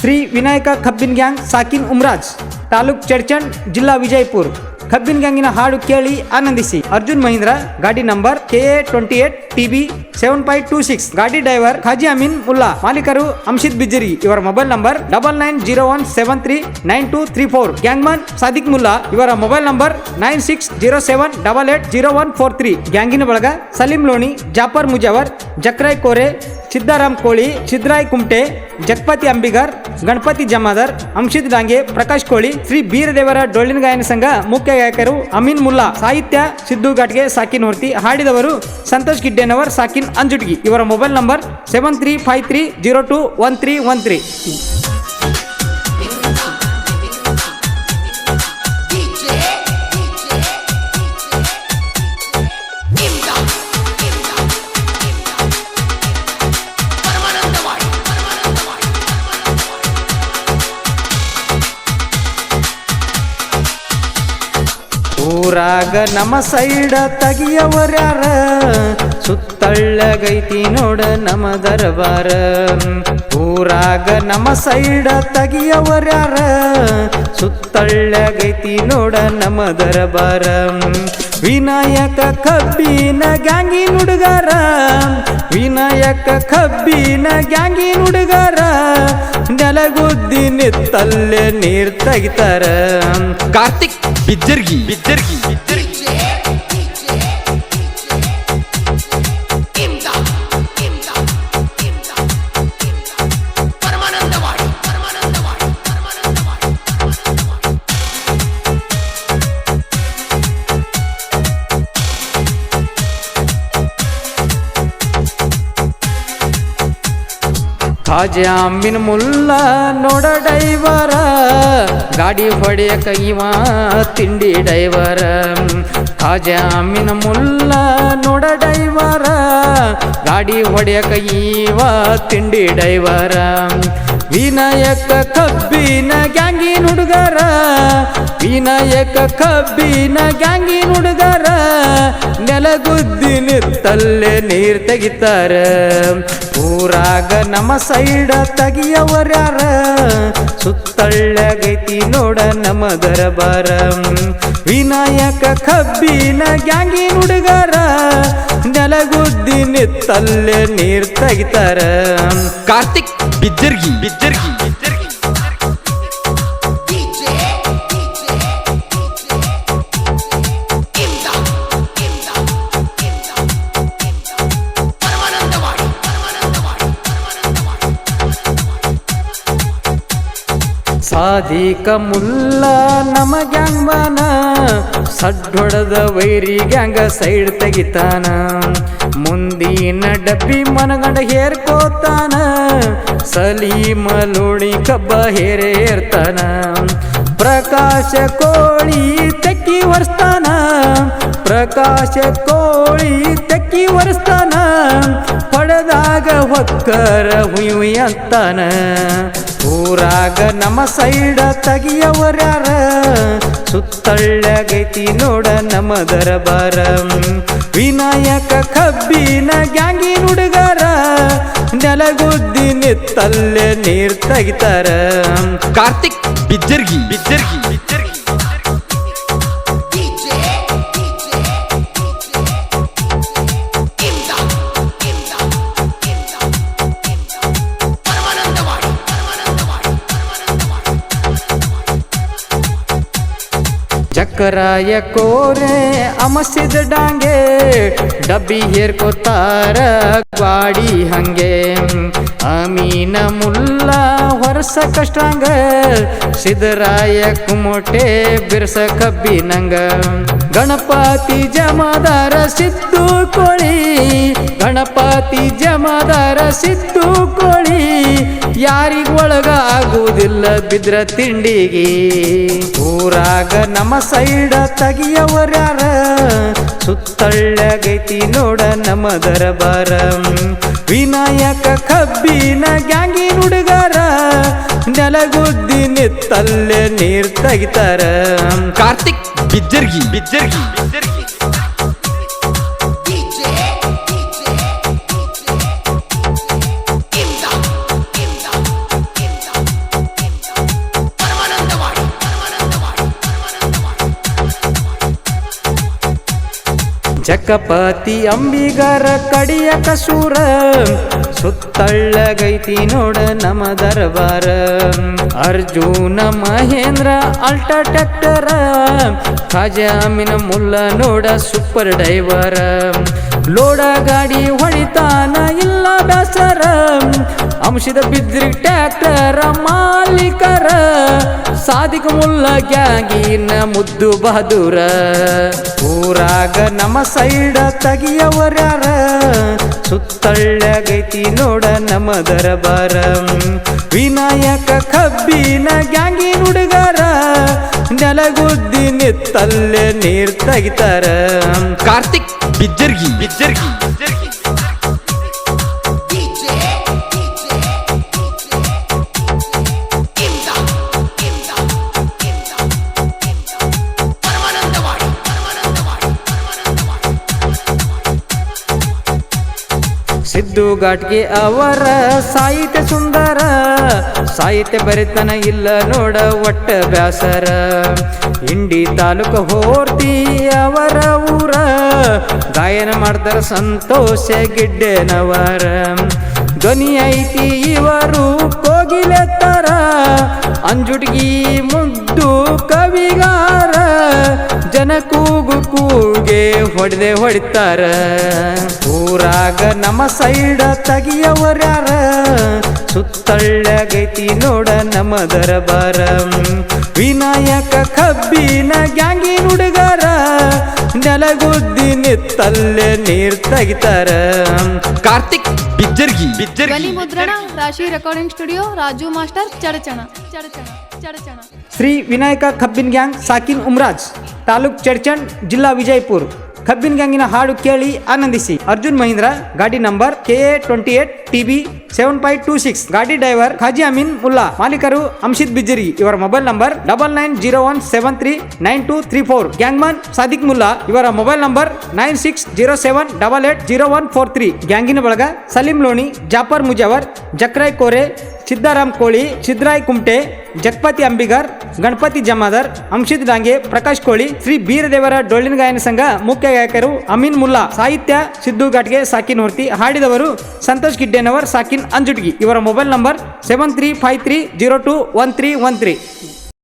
ಶ್ರೀ ವಿನಾಯಕ ಕಬ್ಬಿನ್ ಗ್ಯಾಂಗ್ ಸಾಕಿನ್ ಉಮ್ರಾಜ್, ತಾಲೂಕ್ ಚಡ್ಚಂಡ್ ಜಿಲ್ಲಾ ವಿಜಯಪುರ್. ಕಬ್ಬಿನ್ ಗ್ಯಾಂಗಿನ ಹಾಡು ಕೇಳಿ ಆನಂದಿಸಿ. ಅರ್ಜುನ್ ಮಹೀಂದ್ರ, ಗಾಡಿ number K A twenty eight T B seven five two six. ಗಾಡಿ ಡ್ರೈವರ್ ಖಾಜಿ ಅಮೀನ್ ಮುಲ್ಲಾ. ಮಾಲೀಕರು ಅಂಶಿತ್ ಬಿಜ್ಜರಿ. ಇವರ mobile number double nine zero one seven three nine two three four. Gangman Sadiq Mulla. ಇವರ mobile number nine six zero seven double eight zero one four three. ಗ್ಯಾಂಗಿನ ಬಳಗ ಸಲೀಂ ಲೋಣಿ, ಜಾಫರ್ ಮುಜಾವರ್, ಜಕ್ರಾಯ್ ಕೋರೆ ಸಿದ್ದಾರಾಮ್ ಕೋಳಿ, ಸಿದ್ರಾಯ್ ಕುಮಟೆ ಜಗಪತಿ ಅಂಬಿಗರ್ ಗಣಪತಿ ಜಮಾದಾರ್ ಅಂಶಿತ್ ಗಾಂಗೆ ಪ್ರಕಾಶ್ ಕೋಳಿ, ಶ್ರೀ ಬೀರದೇವರ ಡೊಳ್ಳಿನ ಗಾಯನ ಸಂಘ ಮುಖ್ಯ ಗಾಯಕರು ಅಮೀನ್ ಮುಲ್ಲಾ, ಸಾಹಿತ್ಯ ಸಿದ್ದು ಘಾಟ್ಗೆ ಸಾಕಿನ್ ಹೊರ್ತಿ ಹಾಡಿದವರು ಸಂತೋಷ್ ಗಿಡ್ಡೇನವರ್ ಸಾಕಿನ್ ಅಂಜುಟ್ಗಿ. ಇವರ mobile number seven three five three zero two one three one three. ಊರಾಗ ನಮ್ಮ ಸೈಡ ತೆಗಿಯವರ್ಯಾರ ಸುತ್ತಳ್ಳಗೈತಿ ನೋಡ ನಮ್ಮ ದರ್ಬಾರ. ಊರಾಗ ನಮ್ಮ ಸೈಡ ತೆಗಿಯವರ್ಯಾರ ಸುತ್ತಳ್ಳಗೈತಿ ನೋಡ ನಮ್ಮ ದರ್ಬಾರ. ವಿನಾಯಕ ಕಬ್ಬಿನ ಗ್ಯಾಂಗಿ ನುಡುಗಾರ ವಿನಾಯಕ ಕಬ್ಬಿನ ಗ್ಯಾಂಗಿ ನುಡುಗಾರ ನೆಲಗುದ್ದಿ ನಿತ್ತಲ್ಲೇ ನೀರ್ ತೆಗಿತಾರ. ಕಾರ್ತಿಕ್ ಬಿಜ್ಜರ್ಗಿ ಬಿಜ್ಜರ್ಗಿ ಬಿಜ್ಜರ್ಗಿ ಖಾಜಾಮಿನ್ ಮುಲ್ಲ ನೋಡ ಡೈವರ ಗಾಡಿ ಹೊಡೆಯಕ ಇವ ತಿಂಡಿ ಡೈವರ ಖಾಜಾಮಿನ ಮುಲ್ಲ ನೋಡ ಡೈವರ ಗಾಡಿ ಹೊಡೆಯಕ ಇವ ತಿಂಡಿ ಡೈವರ ವಿನಾಯಕ ಕಬ್ಬಿನ ಗ್ಯಾಂಗಿನ ಹುಡುಗರ, ವಿನಾಯಕ ಕಬ್ಬಿನ ಗ್ಯಾಂಗಿನ ಹುಡುಗರ, ನೆಲಗುದ್ದಿ ನಿತ್ತಲ್ಲೇ ನೀರ್ ತೆಗಿತಾರ. ಊರಾಗ ನಮ್ಮ ಸೈಡ ತೆಗಿಯವರ್ಯಾರ ಸುತ್ತಳ್ಳಗೈತಿ ನೋಡ ನಮ್ಮ ದರಬಾರ. ವಿನಾಯಕ ಕಬ್ಬಿನ ಗ್ಯಾಂಗಿನ ಹುಡುಗರ, ನೆಲಗುದ್ದಿ ನಿತ್ತಲ್ಲೇ ನೀರ್ ತೆಗಿತಾರ. Karthik Bijjargi Bijjargi Bijjargi DJ DJ DJ ಇಂದ ಇಂದ ಇಂದ ಪರಮಾನಂದವಾಡಿ ಪರಮಾನಂದವಾಡಿ ಪರಮಾನಂದವಾಡಿ ಸಾದಿಕ ಮುಲ್ಲ ನಮ್ಮ ಗ್ಯಾಂಗ್ ಬಾನ ಸಡ್ಡೊಡದ ವೈರಿ ಗ್ಯಾಂಗ ಸೈಡ್ ತೆಗಿತಾನ. ಮುಂದಿನ ಡಬ್ಬಿ ಮನಗಂಡ ಹೇರ್ಕೋತಾನ ಸಲೀಮ ಲೋಣಿ ಕಬ್ಬ ಹೇರೇರ್ತಾನ ಪ್ರಕಾಶ ಕೋಳಿ ತೆಕ್ಕಿ ಒರೆಸ್ತಾನ, ಪ್ರಕಾಶ ಕೋಳಿ ತೆಕ್ಕಿ ಒರೆಸ್ತಾನ, ಪಡೆದಾಗ ಹೊಕ್ಕರ ಹುಯ್ಯಂತಾನ ಊರಾಗ ನಮ್ಮ ಸೈಡ ತೆಗಿಯವರ್ಯಾರ ಸುತ್ತಳ್ಳಗೈತಿ ನೋಡ ನಮ್ಮ ದರಬಾರ. ವಿನಾಯಕ ಕಬ್ಬಿನ ಗ್ಯಾಂಗಿನ ಹುಡುಗರ, ನೆಲಗುದ್ದಿ ನಿತ್ತಲ್ಲೇ ನೀರ್ ತೆಗಿತಾರ. ಕಾರ್ತಿಕ್ ಬಿಜ್ಜರ್ಗಿ ಬಿಜ್ಜರ್ಗಿ. ಬಿಜ್ಜರ್ಗಿ. ಚಕ್ಕರಾಯ ಕೋರೆ ಅಮಸಿದ ಡಾಂಗೆ, ಡಬ್ಬಿ ಹೇರ್ಕೋತಾರ ಗ್ವಾಡಿ ಹಂಗೆ. ಅಮೀನ ಮುಲ್ಲ ಹೊರಸ ಕಷ್ಟಾಂಗ ಸಿದ್ದರಾಯ ಕುಮೋಟೆ ಬಿರ್ಸ ಕಬ್ಬಿನಂಗ. ಗಣಪತಿ ಜಮಾದಾರ ಸಿದ್ದು ಗಣಪತಿ ಜಮದರ ಸಿದ್ದು ಕೋಳಿ, ಯಾರಿಗ ಒಳಗ ಆಗುವುದಿಲ್ಲ ಬಿದ್ರ ತಿಂಡಿಗೆ. ಊರಾಗ ನಮ್ಮ ಸೈಡ ತೆಗಿಯವರ್ಯಾರ ಸುತ್ತಳ್ಳಗೈತಿ ನೋಡ ನಮ್ಮ ದರಬಾರ. ವಿನಾಯಕ ಕಬ್ಬಿನ ಗ್ಯಾಂಗಿ ಹುಡುಗಾರ, ನೆಲಗುದ್ದಿ ನಿತ್ತಲ್ಲೇ ನೀರ್ ತೆಗಿತಾರ. ಕಾರ್ತಿಕ್ ಬಿಜ್ಜರ್ಗಿ ಬಿಜ್ಜರ್ಗಿ. ಬಿಜ್ಜರ್ಗಿ. ಚಕ್ಕಪತಿ ಅಂಬಿಗರ ಕಡಿಯ ಕಸೂರ, ಸುತ್ತಳ್ಳಗೈತಿ ನೋಡ ನಮ ದರ್ಬಾರ. ಅರ್ಜುನ ಮಹೇಂದ್ರ ಅಲ್ಟ ಟ್ಯಾಕ್ಟರ ಖಾಜಾಮಿನ ಮುಲ್ಲ ನೋಡ ಸೂಪರ್ ಡೈವರ ಲೋಡ ಗಾಡಿ ಹೊಡಿತಾನ ಇಲ್ಲ ಬೇಸರ ಅಂಶದ ಬಿದ್ರಿ ಟ್ಯಾಕ್ಟರ ಮಾಲೀಕರ. ಸಾಧಿಕ ಮುಲ್ಲ ಗ್ಯಾಂಗಿನ ಮುದ್ದು ಬಹದೂರ ಊರಾಗ ನಮ್ಮ ಸೈಡ ತೆಗಿಯವರ್ಯಾರ. ಸುತ್ತಳ್ಳಗೈತಿ ನೋಡ ನಮ್ಮ ದರಬಾರ. ವಿನಾಯಕ ಕಬ್ಬಿನ ಗ್ಯಾಂಗಿನ ಹುಡುಗರ. ನೆಲಗುದ್ದಿ ನಿತ್ತಲ್ಲೇ ನೀರ್ ತೆಗಿತಾರ. ಕಾರ್ತಿಕ್ ಬಿಜ್ಜರ್ಗಿ ಬಿಜ್ಜರ್ಗಿ ಸಿದ್ದು ಘಾಟ್ಗೆ ಅವರ ಸಾಹಿತ್ಯ ಸುಂದರ. ಸಾಹಿತ್ಯ ಬರಿತನ ಇಲ್ಲ ನೋಡ ಒಟ್ಟ ಬ್ಯಾಸರ. ಇಂಡಿ ತಾಲೂಕು ಹೋರ್ತಿ ಅವರ ಊರ. ಗಾಯನ ಮಾಡ್ತಾರ ಸಂತೋಷ ಗಿಡ್ಡೆನವರ. ಧ್ವನಿ ಐತಿ ಇವರು ಕೋಗಿಲೆತ್ತರ. ಅಂಜುಟ್ಗಿ ಮುದ್ದು ಕವಿಗಾರ. ಹೊಡೆದೆ ಹೊಡಿತಾರ. ಊರಾಗ ನಮ್ಮ ಸೈಡ ತೆಗಿಯವರ್ಯಾರ. ಸುತ್ತಳ್ಳಗೈತಿ ನೋಡ ನಮ್ಮ ದರಬಾರ. ವಿನಾಯಕ ಕಬ್ಬಿನ ಗ್ಯಾಂಗಿನ ಹುಡುಗರ. ನೆಲಗುದ್ದಿ ನಿತ್ತಲ್ಲೇ ನೀರ್ ತೆಗಿತಾರ. ಕಾರ್ತಿಕ್ ಬಿಜ್ಜರ್ಗಿ. ಬಿಜ್ಜರ್ಗಿ. ಮುದ್ರಣ ರಾಶಿ recording studio Raju master Chadchan. Chadchan Chadchan. Shri Vinayaka ಕಬ್ಬಿನ್ ಗ್ಯಾಂಗ್ ಸಾಕಿನ್ ಉಮ್ರಾಜ್. ತಾಲೂಕ್ ಚಡ್ಚಂಡ್ ಜಿಲ್ಲಾ ವಿಜಯಪುರ್. ಕಬ್ಬಿನ ಗ್ಯಾಂಗಿನ ಹಾಡು ಕೇಳಿ ಆನಂದಿಸಿ. ಅರ್ಜುನ್ ಮಹೀಂದ್ರ, ಗಾಡಿ number K A twenty eight T B seven five two six. ಗಾಡಿ ಡ್ರೈವರ್ ಖಾಜಿ ಅಮೀನ್ ಮುಲ್ಲಾ. ಮಾಲೀಕರು ಅಂಶಿತ್ ಬಿಜರಿ ಇವರ mobile number double nine zero one seven three nine two three four. Gangman Sadiq Mulla. ಇವರ mobile number nine six zero seven double eight zero one four three. ಗ್ಯಾಂಗಿನ ಬಳಗ ಸಲೀಂ ಲೋಣಿ, ಜಾಫರ್ ಮುಜಾವರ್ ಜಕ್ರಾಯ್ ಕೋರೆ ಸಿದ್ದಾರಾಮ್ ಕೋಳಿ ಸಿದ್ದರಾಯ್ ಕುಮಟೆ ಜಗಪತಿ ಅಂಬಿಗರ್, ಗಣಪತಿ ಜಮಾದರ್, ಅಂಶಿತ್ ಡಾಂಗೆ ಪ್ರಕಾಶ್ ಕೋಳಿ, ಶ್ರೀ ಬೀರದೇವರ ಡೊಳ್ಳಿನ ಗಾಯನ ಸಂಘ ಮುಖ್ಯ ಗಾಯಕರು ಅಮೀನ್ ಮುಲ್ಲಾ, ಸಾಹಿತ್ಯ ಸಿದ್ದು ಘಾಟ್ಗೆ ಸಾಕಿನ್ ಹೊರ್ತಿ ಹಾಡಿದವರು ಸಂತೋಷ್ ಗಿಡ್ಡೇನವರ್ ಸಾಕಿನ್ ಅಂಜುಟ್ಗಿ. ಇವರ mobile number seven three five three zero two one three one three.